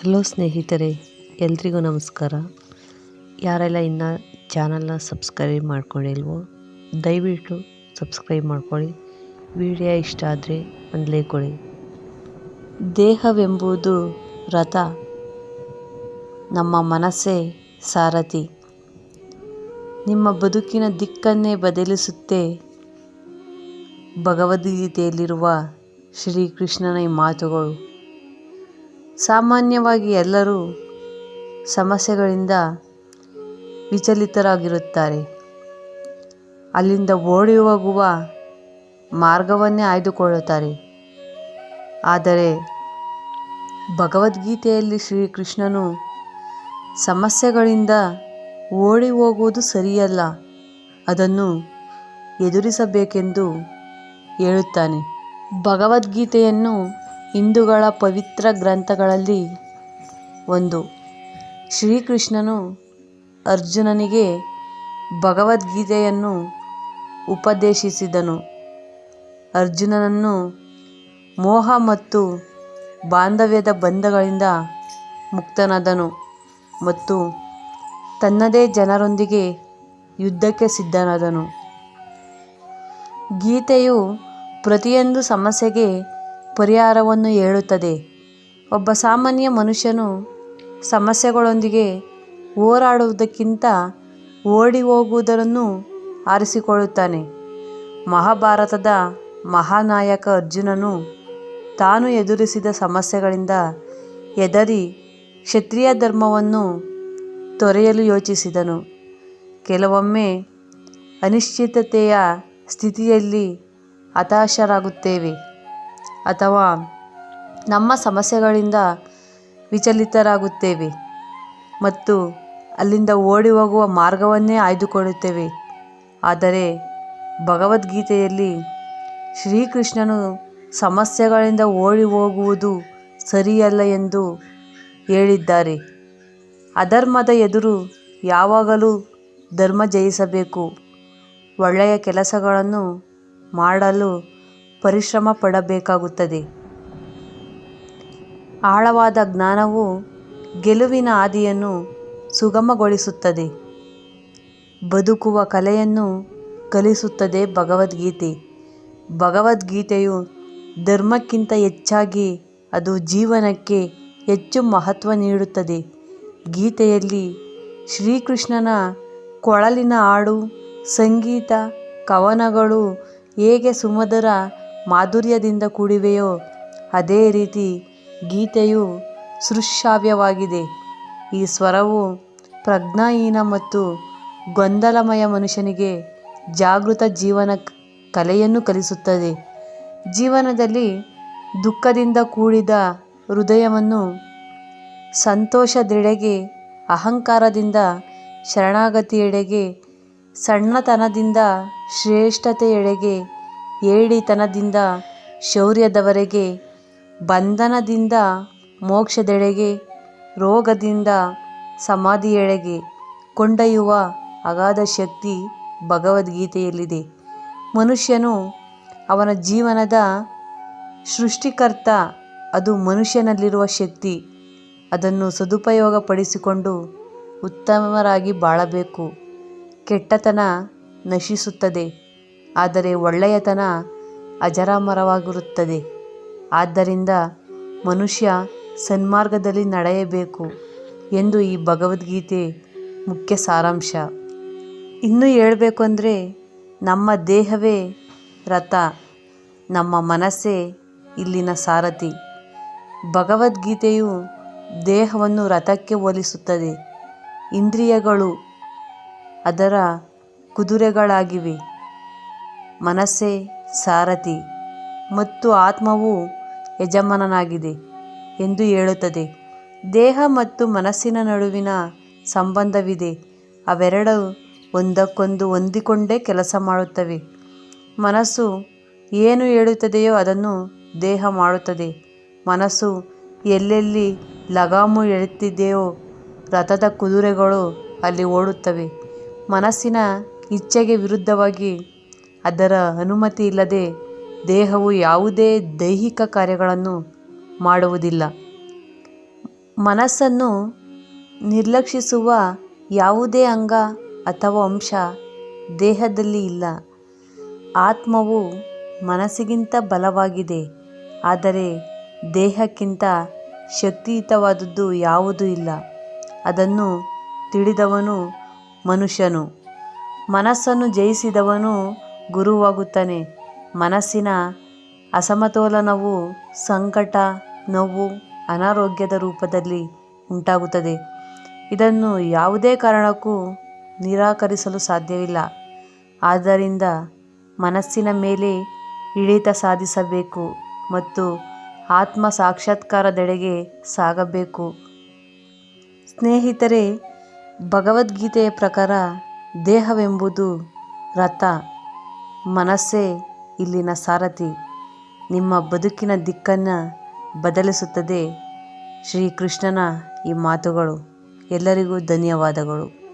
Hello ಸ್ನೇಹಿತರೆ, ಎಲ್ರಿಗೂ ನಮಸ್ಕಾರ. ಯಾರೆಲ್ಲ ಇನ್ನೂ ಚಾನಲ್ನ ಸಬ್ಸ್ಕ್ರೈಬ್ ಮಾಡ್ಕೊಂಡಿಲ್ವೋ, ದಯವಿಟ್ಟು ಸಬ್ಸ್ಕ್ರೈಬ್ ಮಾಡ್ಕೊಳ್ಳಿ. ವಿಡಿಯೋ ಇಷ್ಟ ಆದರೆ ಒಂದು ಲೈಕ್ ಕೊಡಿ. ದೇಹವೆಂಬುದು ರಥ, ನಮ್ಮ ಮನಸ್ಸೇ ಸಾರಥಿ. ನಿಮ್ಮ ಬದುಕಿನ ದಿಕ್ಕನ್ನೇ ಬದಲಿಸುತ್ತೆ ಭಗವದ್ಗೀತೆಯಲ್ಲಿರುವ ಶ್ರೀಕೃಷ್ಣನ ಈ ಮಾತುಗಳು. ಸಾಮಾನ್ಯವಾಗಿ ಎಲ್ಲರೂ ಸಮಸ್ಯೆಗಳಿಂದ ವಿಚಲಿತರಾಗಿರುತ್ತಾರೆ. ಅಲ್ಲಿಂದ ಓಡಿ ಹೋಗುವ ಮಾರ್ಗವನ್ನೇ ಆಯ್ದುಕೊಳ್ಳುತ್ತಾರೆ. ಆದರೆ ಭಗವದ್ಗೀತೆಯಲ್ಲಿ ಶ್ರೀಕೃಷ್ಣನು ಸಮಸ್ಯೆಗಳಿಂದ ಓಡಿ ಹೋಗುವುದು ಸರಿಯಲ್ಲ. ಅದನ್ನು ಎದುರಿಸಬೇಕೆಂದು ಹೇಳುತ್ತಾನೆ. ಭಗವದ್ಗೀತೆಯನ್ನು ಹಿಂದೂಗಳ ಪವಿತ್ರ ಗ್ರಂಥಗಳಲ್ಲಿ ಒಂದು. ಶ್ರೀಕೃಷ್ಣನು ಅರ್ಜುನನಿಗೆ ಭಗವದ್ಗೀತೆಯನ್ನು ಉಪದೇಶಿಸಿದನು. ಅರ್ಜುನನನ್ನು ಮೋಹ ಮತ್ತು ಬಾಂಧವ್ಯದ ಬಂಧಗಳಿಂದ ಮುಕ್ತನಾದನು ಮತ್ತು ತನ್ನದೇ ಜನರೊಂದಿಗೆ ಯುದ್ಧಕ್ಕೆ ಸಿದ್ಧನಾದನು. ಗೀತೆಯು ಪ್ರತಿಯೊಂದು ಸಮಸ್ಯೆಗೆ ಪರಿಹಾರವನ್ನು ಹೇಳುತ್ತದೆ. ಒಬ್ಬ ಸಾಮಾನ್ಯ ಮನುಷ್ಯನು ಸಮಸ್ಯೆಗಳೊಂದಿಗೆ ಹೋರಾಡುವುದಕ್ಕಿಂತ ಓಡಿ ಹೋಗುವುದನ್ನು ಆರಿಸಿಕೊಳ್ಳುತ್ತಾನೆ. ಮಹಾಭಾರತದ ಮಹಾನಾಯಕ ಅರ್ಜುನನು ತಾನು ಎದುರಿಸಿದ ಸಮಸ್ಯೆಗಳಿಂದ ಎದರಿ ಕ್ಷತ್ರಿಯ ಧರ್ಮವನ್ನು ತೊರೆಯಲು ಯೋಚಿಸಿದನು. ಕೆಲವೊಮ್ಮೆ ಅನಿಶ್ಚಿತತೆಯ ಸ್ಥಿತಿಯಲ್ಲಿ ಹತಾಶರಾಗುತ್ತೇವೆ. ಅಥವಾ ನಮ್ಮ ಸಮಸ್ಯೆಗಳಿಂದ ವಿಚಲಿತರಾಗುತ್ತೇವೆ ಮತ್ತು ಅಲ್ಲಿಂದ ಓಡಿ ಹೋಗುವ ಮಾರ್ಗವನ್ನೇ ಆಯ್ದುಕೊಳ್ಳುತ್ತೇವೆ. ಆದರೆ ಭಗವದ್ಗೀತೆಯಲ್ಲಿ ಶ್ರೀಕೃಷ್ಣನು ಸಮಸ್ಯೆಗಳಿಂದ ಓಡಿ ಹೋಗುವುದು ಸರಿಯಲ್ಲ ಎಂದು ಹೇಳಿದ್ದಾರೆ. ಅಧರ್ಮದ ಎದುರು ಯಾವಾಗಲೂ ಧರ್ಮ ಜಯಿಸಬೇಕು. ಒಳ್ಳೆಯ ಕೆಲಸಗಳನ್ನು ಮಾಡಲು ಪರಿಶ್ರಮ ಪಡಬೇಕಾಗುತ್ತದೆ. ಆಳವಾದ ಜ್ಞಾನವು ಗೆಲುವಿನ ಆದಿಯನ್ನು ಸುಗಮಗೊಳಿಸುತ್ತದೆ. ಬದುಕುವ ಕಲೆಯನ್ನು ಕಲಿಸುತ್ತದೆ ಭಗವದ್ಗೀತೆ. ಭಗವದ್ಗೀತೆಯು ಧರ್ಮಕ್ಕಿಂತ ಹೆಚ್ಚಾಗಿ ಅದು ಜೀವನಕ್ಕೆ ಹೆಚ್ಚು ಮಹತ್ವ ನೀಡುತ್ತದೆ. ಗೀತೆಯಲ್ಲಿ ಶ್ರೀಕೃಷ್ಣನ ಕೊಳಲಿನ ಹಾಡು, ಸಂಗೀತ, ಕವನಗಳು ಹೇಗೆ ಸುಮಧುರ ಮಾಧುರ್ಯದಿಂದ ಕೂಡಿವೆಯೋ? ಅದೇ ರೀತಿ ಗೀತೆಯು ಸೃಶ್ರಾವ್ಯವಾಗಿದೆ. ಈ ಸ್ವರವು ಪ್ರಜ್ಞಾಹೀನ ಮತ್ತು ಗೊಂದಲಮಯ ಮನುಷ್ಯನಿಗೆ ಜಾಗೃತ ಜೀವನ ಕಲೆಯನ್ನು ಕಲಿಸುತ್ತದೆ. ಜೀವನದಲ್ಲಿ ದುಃಖದಿಂದ ಕೂಡಿದ ಹೃದಯವನ್ನು ಸಂತೋಷದೆಡೆಗೆ, ಅಹಂಕಾರದಿಂದ ಶರಣಾಗತಿಯೆಡೆಗೆ, ಸಣ್ಣತನದಿಂದ ಶ್ರೇಷ್ಠತೆಯೆಡೆಗೆ ಹೇಡಿತನದಿಂದ ಶೌರ್ಯದವರೆಗೆ, ಬಂಧನದಿಂದ ಮೋಕ್ಷದೆಡೆಗೆ, ರೋಗದಿಂದ ಸಮಾಧಿಯೆಡೆಗೆ ಕೊಂಡೊಯ್ಯುವ ಅಗಾಧ ಶಕ್ತಿ ಭಗವದ್ಗೀತೆಯಲ್ಲಿದೆ. ಮನುಷ್ಯನು ಅವನ ಜೀವನದ ಸೃಷ್ಟಿಕರ್ತ, ಅದು ಮನುಷ್ಯನಲ್ಲಿರುವ ಶಕ್ತಿ. ಅದನ್ನು ಸದುಪಯೋಗಪಡಿಸಿಕೊಂಡು ಉತ್ತಮರಾಗಿ ಬಾಳಬೇಕು. ಕೆಟ್ಟತನ ನಶಿಸುತ್ತದೆ. ಆದರೆ ಒಳ್ಳೆಯತನ ಅಜರಾಮರವಾಗಿರುತ್ತದೆ. ಆದ್ದರಿಂದ ಮನುಷ್ಯ ಸನ್ಮಾರ್ಗದಲ್ಲಿ ನಡೆಯಬೇಕು ಎಂದು ಈ ಭಗವದ್ಗೀತೆ ಮುಖ್ಯ ಸಾರಾಂಶ. ಇನ್ನೂ ಹೇಳಬೇಕು ಅಂದರೆ ನಮ್ಮ ದೇಹವೇ ರಥ, ನಮ್ಮ ಮನಸ್ಸೇ ಇಲ್ಲಿನ ಸಾರಥಿ. ಭಗವದ್ಗೀತೆಯು ದೇಹವನ್ನು ರಥಕ್ಕೆ ಹೋಲಿಸುತ್ತದೆ. ಇಂದ್ರಿಯಗಳು ಅದರ ಕುದುರೆಗಳಾಗಿವೆ. ಮನಸ್ಸೇ ಸಾರಥಿ ಮತ್ತು ಆತ್ಮವು ಯಜಮಾನನಾಗಿದೆ ಎಂದು ಹೇಳುತ್ತದೆ. ದೇಹ ಮತ್ತು ಮನಸ್ಸಿನ ನಡುವಿನ ಸಂಬಂಧವಿದೆ. ಅವೆರಡೂ ಒಂದಕ್ಕೊಂದು ಹೊಂದಿಕೊಂಡೇ ಕೆಲಸ ಮಾಡುತ್ತವೆ. ಮನಸ್ಸು ಏನು ಹೇಳುತ್ತದೆಯೋ ಅದನ್ನು ದೇಹ ಮಾಡುತ್ತದೆ. ಮನಸ್ಸು ಎಲ್ಲೆಲ್ಲಿ ಲಗಾಮು ಎಳುತ್ತಿದೆಯೋ ರಥದ ಕುದುರೆಗಳು ಅಲ್ಲಿ ಓಡುತ್ತವೆ. ಮನಸ್ಸಿನ ಇಚ್ಛೆಗೆ ವಿರುದ್ಧವಾಗಿ ಅದರ ಅನುಮತಿ ಇಲ್ಲದೆ ದೇಹವು ಯಾವುದೇ ದೈಹಿಕ ಕಾರ್ಯಗಳನ್ನು ಮಾಡುವುದಿಲ್ಲ. ಮನಸ್ಸನ್ನು ನಿರ್ಲಕ್ಷಿಸುವ ಯಾವುದೇ ಅಂಗ ಅಥವಾ ಅಂಶ ದೇಹದಲ್ಲಿ ಇಲ್ಲ. ಆತ್ಮವು ಮನಸ್ಸಿಗಿಂತ ಬಲವಾಗಿದೆ, ಆದರೆ ದೇಹಕ್ಕಿಂತ ಶಕ್ತಿಯುತವಾದದ್ದು ಯಾವುದೂ ಇಲ್ಲ. ಅದನ್ನು ತಿಳಿದವನು ಮನುಷ್ಯನು. ಮನಸ್ಸನ್ನು ಜಯಿಸಿದವನು ಗುರುವಾಗುತ್ತಾನೆ. ಮನಸ್ಸಿನ ಅಸಮತೋಲನವು ಸಂಕಟ, ನೋವು, ಅನಾರೋಗ್ಯದ ರೂಪದಲ್ಲಿ ಉಂಟಾಗುತ್ತದೆ. ಇದನ್ನು ಯಾವುದೇ ಕಾರಣಕ್ಕೂ ನಿರಾಕರಿಸಲು ಸಾಧ್ಯವಿಲ್ಲ. ಆದ್ದರಿಂದ ಮನಸ್ಸಿನ ಮೇಲೆ ಹಿಡಿತ ಸಾಧಿಸಬೇಕು ಮತ್ತು ಆತ್ಮ ಸಾಕ್ಷಾತ್ಕಾರದೆಡೆಗೆ ಸಾಗಬೇಕು. ಸ್ನೇಹಿತರೆ, ಭಗವದ್ಗೀತೆಯ ಪ್ರಕಾರ ದೇಹವೆಂಬುದು ರಥ. ಮನಸ್ಸೇ ಇಲ್ಲಿನ ಸಾರಥಿ. ನಿಮ್ಮ ಬದುಕಿನ ದಿಕ್ಕನ್ನು ಬದಲಿಸುತ್ತದೆ ಶ್ರೀಕೃಷ್ಣನ ಈ ಮಾತುಗಳು. ಎಲ್ಲರಿಗೂ ಧನ್ಯವಾದಗಳು.